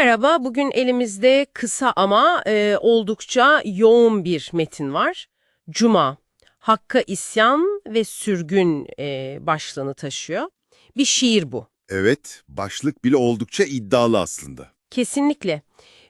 Merhaba, bugün elimizde kısa ama e, oldukça yoğun bir metin var. Cuma, Hakka isyan ve sürgün e, başlığını taşıyor. Bir şiir bu. Evet, başlık bile oldukça iddialı aslında. Kesinlikle.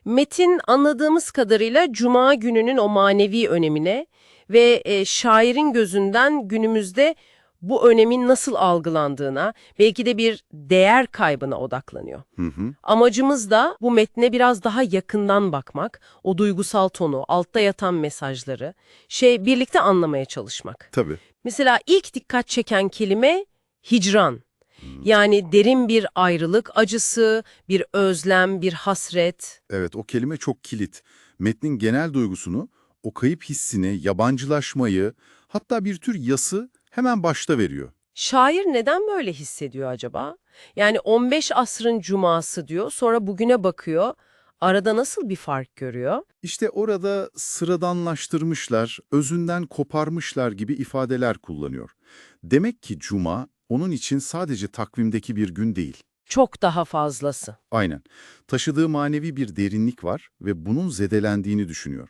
Metin anladığımız kadarıyla Cuma gününün o manevi önemine ve e, şairin gözünden günümüzde bu önemin nasıl algılandığına, belki de bir değer kaybına odaklanıyor. Hı hı. Amacımız da bu metne biraz daha yakından bakmak, o duygusal tonu, altta yatan mesajları, şey birlikte anlamaya çalışmak. Tabii. Mesela ilk dikkat çeken kelime hicran. Yani derin bir ayrılık acısı, bir özlem, bir hasret. Evet, o kelime çok kilit. Metnin genel duygusunu, o kayıp hissini, yabancılaşmayı, hatta bir tür yası hemen başta veriyor. Şair neden böyle hissediyor acaba? Yani 15 asrın cuması diyor, sonra bugüne bakıyor. Arada nasıl bir fark görüyor? İşte orada sıradanlaştırmışlar, özünden koparmışlar gibi ifadeler kullanıyor. Demek ki cuma onun için sadece takvimdeki bir gün değil. Çok daha fazlası. Aynen. Taşıdığı manevi bir derinlik var ve bunun zedelendiğini düşünüyor.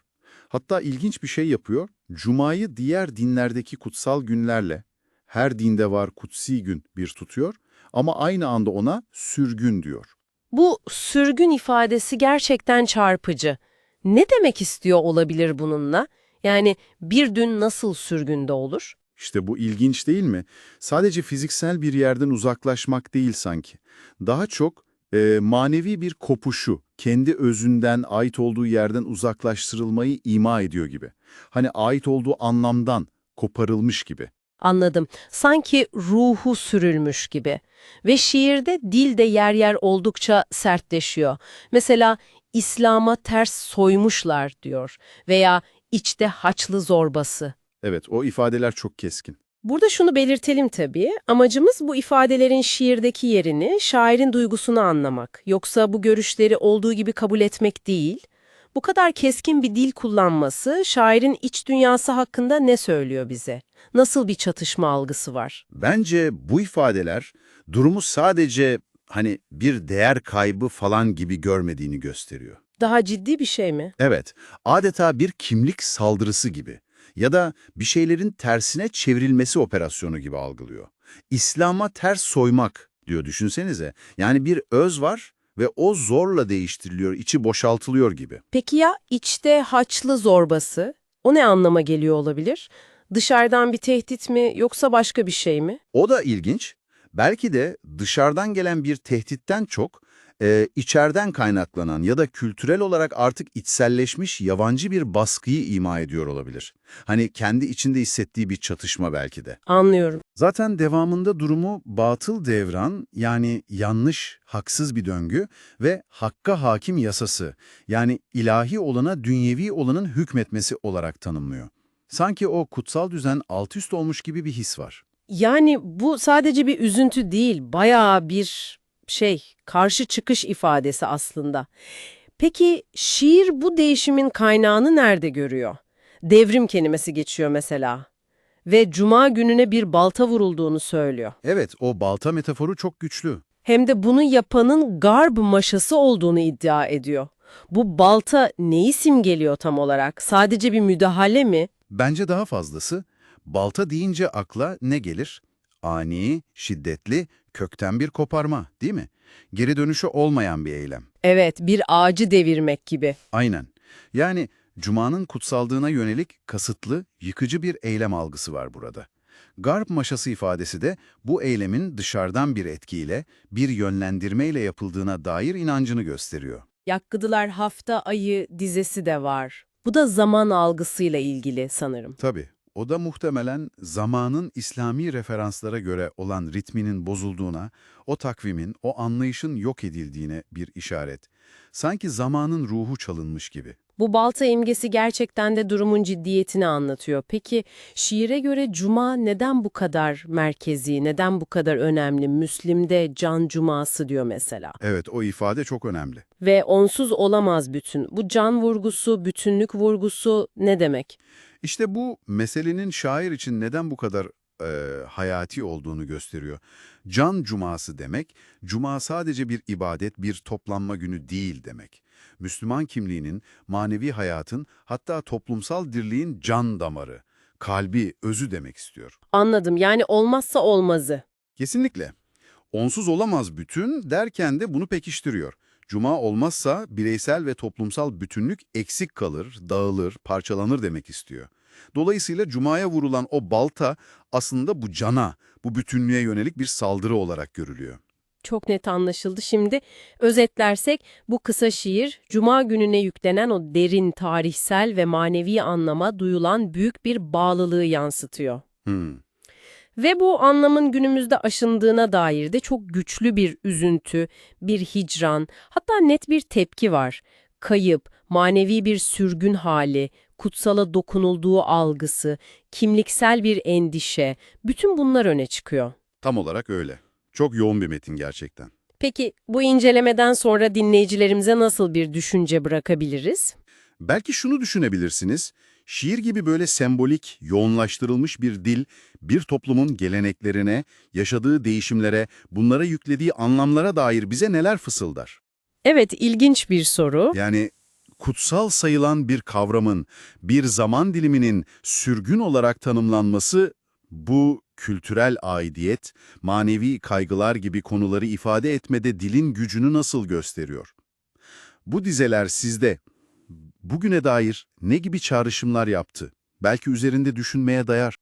Hatta ilginç bir şey yapıyor. Cuma'yı diğer dinlerdeki kutsal günlerle, her dinde var kutsi gün bir tutuyor ama aynı anda ona sürgün diyor. Bu sürgün ifadesi gerçekten çarpıcı. Ne demek istiyor olabilir bununla? Yani bir dün nasıl sürgünde olur? İşte bu ilginç değil mi? Sadece fiziksel bir yerden uzaklaşmak değil sanki. Daha çok e, manevi bir kopuşu, kendi özünden, ait olduğu yerden uzaklaştırılmayı ima ediyor gibi. Hani ait olduğu anlamdan koparılmış gibi. Anladım. Sanki ruhu sürülmüş gibi. Ve şiirde dil de yer yer oldukça sertleşiyor. Mesela İslam'a ters soymuşlar diyor veya içte haçlı zorbası. Evet, o ifadeler çok keskin. Burada şunu belirtelim tabii. Amacımız bu ifadelerin şiirdeki yerini, şairin duygusunu anlamak. Yoksa bu görüşleri olduğu gibi kabul etmek değil. Bu kadar keskin bir dil kullanması şairin iç dünyası hakkında ne söylüyor bize? Nasıl bir çatışma algısı var? Bence bu ifadeler durumu sadece hani bir değer kaybı falan gibi görmediğini gösteriyor. Daha ciddi bir şey mi? Evet, adeta bir kimlik saldırısı gibi ya da bir şeylerin tersine çevrilmesi operasyonu gibi algılıyor. İslam'a ters soymak diyor düşünsenize. Yani bir öz var ve o zorla değiştiriliyor, içi boşaltılıyor gibi. Peki ya içte haçlı zorbası? O ne anlama geliyor olabilir? Dışarıdan bir tehdit mi yoksa başka bir şey mi? O da ilginç. Belki de dışarıdan gelen bir tehditten çok e, içeriden kaynaklanan ya da kültürel olarak artık içselleşmiş yabancı bir baskıyı ima ediyor olabilir. Hani kendi içinde hissettiği bir çatışma belki de. Anlıyorum. Zaten devamında durumu batıl devran yani yanlış, haksız bir döngü ve hakka hakim yasası yani ilahi olana dünyevi olanın hükmetmesi olarak tanımlıyor. Sanki o kutsal düzen alt üst olmuş gibi bir his var. Yani bu sadece bir üzüntü değil, bayağı bir şey, karşı çıkış ifadesi aslında. Peki şiir bu değişimin kaynağını nerede görüyor? Devrim kelimesi geçiyor mesela. Ve cuma gününe bir balta vurulduğunu söylüyor. Evet, o balta metaforu çok güçlü. Hem de bunu yapanın garb maşası olduğunu iddia ediyor. Bu balta neyi simgeliyor tam olarak? Sadece bir müdahale mi? Bence daha fazlası, balta deyince akla ne gelir? Ani, şiddetli, kökten bir koparma, değil mi? Geri dönüşü olmayan bir eylem. Evet, bir ağacı devirmek gibi. Aynen. Yani Cuma'nın kutsaldığına yönelik kasıtlı, yıkıcı bir eylem algısı var burada. Garp maşası ifadesi de bu eylemin dışarıdan bir etkiyle, bir yönlendirmeyle yapıldığına dair inancını gösteriyor. Yakkıdılar hafta ayı dizesi de var. Bu da zaman algısıyla ilgili sanırım. Tabii, o da muhtemelen zamanın İslami referanslara göre olan ritminin bozulduğuna, o takvimin, o anlayışın yok edildiğine bir işaret. Sanki zamanın ruhu çalınmış gibi. Bu balta imgesi gerçekten de durumun ciddiyetini anlatıyor. Peki şiire göre cuma neden bu kadar merkezi, neden bu kadar önemli? Müslim'de can cuması diyor mesela. Evet, o ifade çok önemli. Ve onsuz olamaz bütün. Bu can vurgusu, bütünlük vurgusu ne demek? İşte bu meselenin şair için neden bu kadar e, hayati olduğunu gösteriyor. Can cuması demek, cuma sadece bir ibadet, bir toplanma günü değil demek. Müslüman kimliğinin, manevi hayatın, hatta toplumsal dirliğin can damarı, kalbi, özü demek istiyor. Anladım. Yani olmazsa olmazı. Kesinlikle. Onsuz olamaz bütün derken de bunu pekiştiriyor. Cuma olmazsa bireysel ve toplumsal bütünlük eksik kalır, dağılır, parçalanır demek istiyor. Dolayısıyla Cuma'ya vurulan o balta aslında bu cana, bu bütünlüğe yönelik bir saldırı olarak görülüyor. Çok net anlaşıldı. Şimdi özetlersek bu kısa şiir Cuma gününe yüklenen o derin tarihsel ve manevi anlama duyulan büyük bir bağlılığı yansıtıyor. Hmm. Ve bu anlamın günümüzde aşındığına dair de çok güçlü bir üzüntü, bir hicran, hatta net bir tepki var. Kayıp, manevi bir sürgün hali, kutsala dokunulduğu algısı, kimliksel bir endişe, bütün bunlar öne çıkıyor. Tam olarak öyle. Çok yoğun bir metin gerçekten. Peki bu incelemeden sonra dinleyicilerimize nasıl bir düşünce bırakabiliriz? Belki şunu düşünebilirsiniz, şiir gibi böyle sembolik, yoğunlaştırılmış bir dil, bir toplumun geleneklerine, yaşadığı değişimlere, bunlara yüklediği anlamlara dair bize neler fısıldar? Evet, ilginç bir soru. Yani kutsal sayılan bir kavramın, bir zaman diliminin sürgün olarak tanımlanması, bu kültürel aidiyet, manevi kaygılar gibi konuları ifade etmede dilin gücünü nasıl gösteriyor? Bu dizeler sizde bugüne dair ne gibi çağrışımlar yaptı? Belki üzerinde düşünmeye dayar.